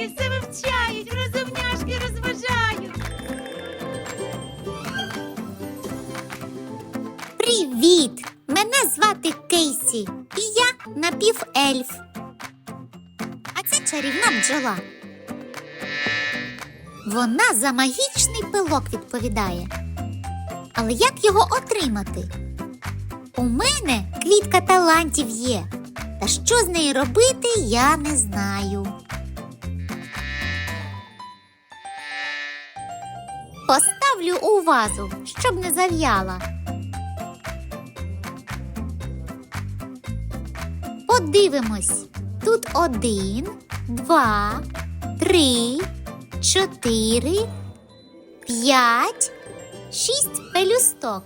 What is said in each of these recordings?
розумняшки все вивчають, розумняшки розважають. Привіт! Мене звати Кейсі, і я напівельф. А це чарівна бджола. Вона за магічний пилок відповідає. Але як його отримати? У мене квітка талантів є. Та що з нею робити, я не знаю. Поставлю у вазу, щоб не зав'яла. Подивимось. Тут один, два, три, чотири, п'ять, шість пелюсток.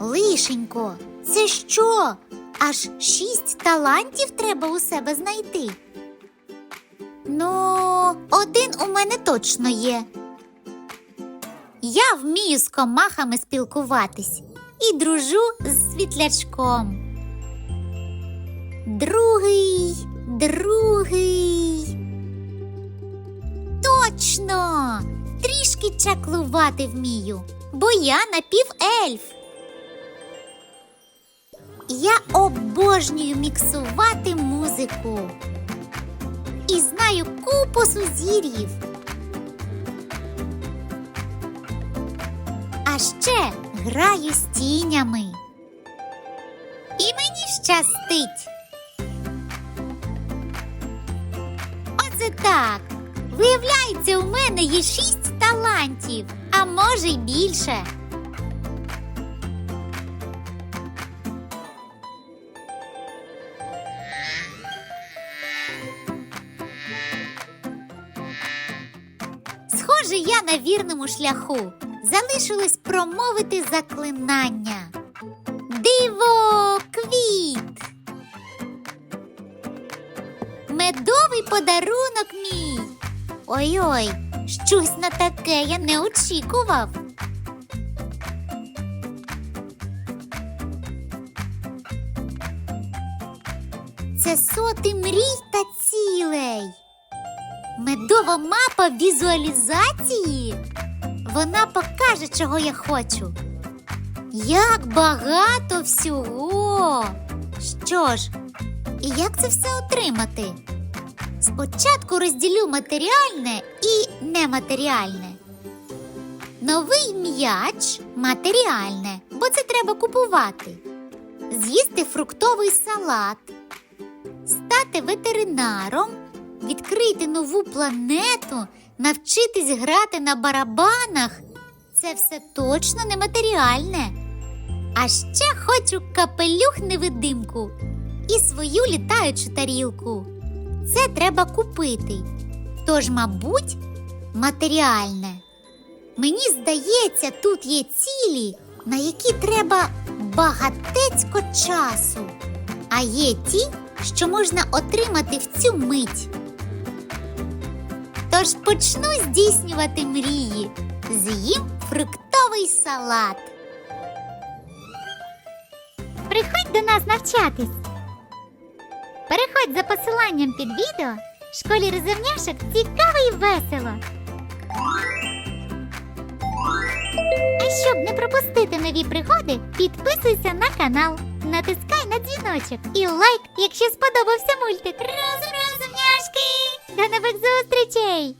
Лишенько, це що? Аж шість талантів треба у себе знайти. Ну, один у мене точно є. Я вмію з комахами спілкуватись і дружу з світлячком. Другий, другий. Точно! Трішки чаклувати вмію, бо я напівельф. Я обожнюю міксувати музику. І знаю купу сузір'їв. Ще граю з тінями. І мені щастить. Оце так. Виявляється, у мене є шість талантів, а може й більше. Схоже, я на вірному шляху. Залишилось промовити заклинання. Диво квіт. Медовий подарунок мій. Ой-ой, щось на таке я не очікував. Це соти мрій та цілей. Медова мапа візуалізації. Вона покаже, чого я хочу. Як багато всього. Що ж, і як це все отримати? Спочатку розділю матеріальне і нематеріальне. Новий м'яч матеріальне, бо це треба купувати. З'їсти фруктовий салат, стати ветеринаром, відкрити нову планету, навчитись грати на барабанах. Це все точно нематеріальне. А ще хочу капелюх невидимку і свою літаючу тарілку. Це треба купити. Тож, мабуть, матеріальне. Мені здається, тут є цілі, на які треба багатецько часу, а є ті, що можна отримати в цю мить. Тож почну здійснювати мрії. З'їм фруктовий салат. Приходь до нас навчатись. Переходь за посиланням під відео. В школі розумняшок цікаво і весело. А щоб не пропустити нові пригоди, підписуйся на канал, натискай на дзвіночок і лайк, якщо сподобався мультик. Разом розумняшки! До нових зустрічей!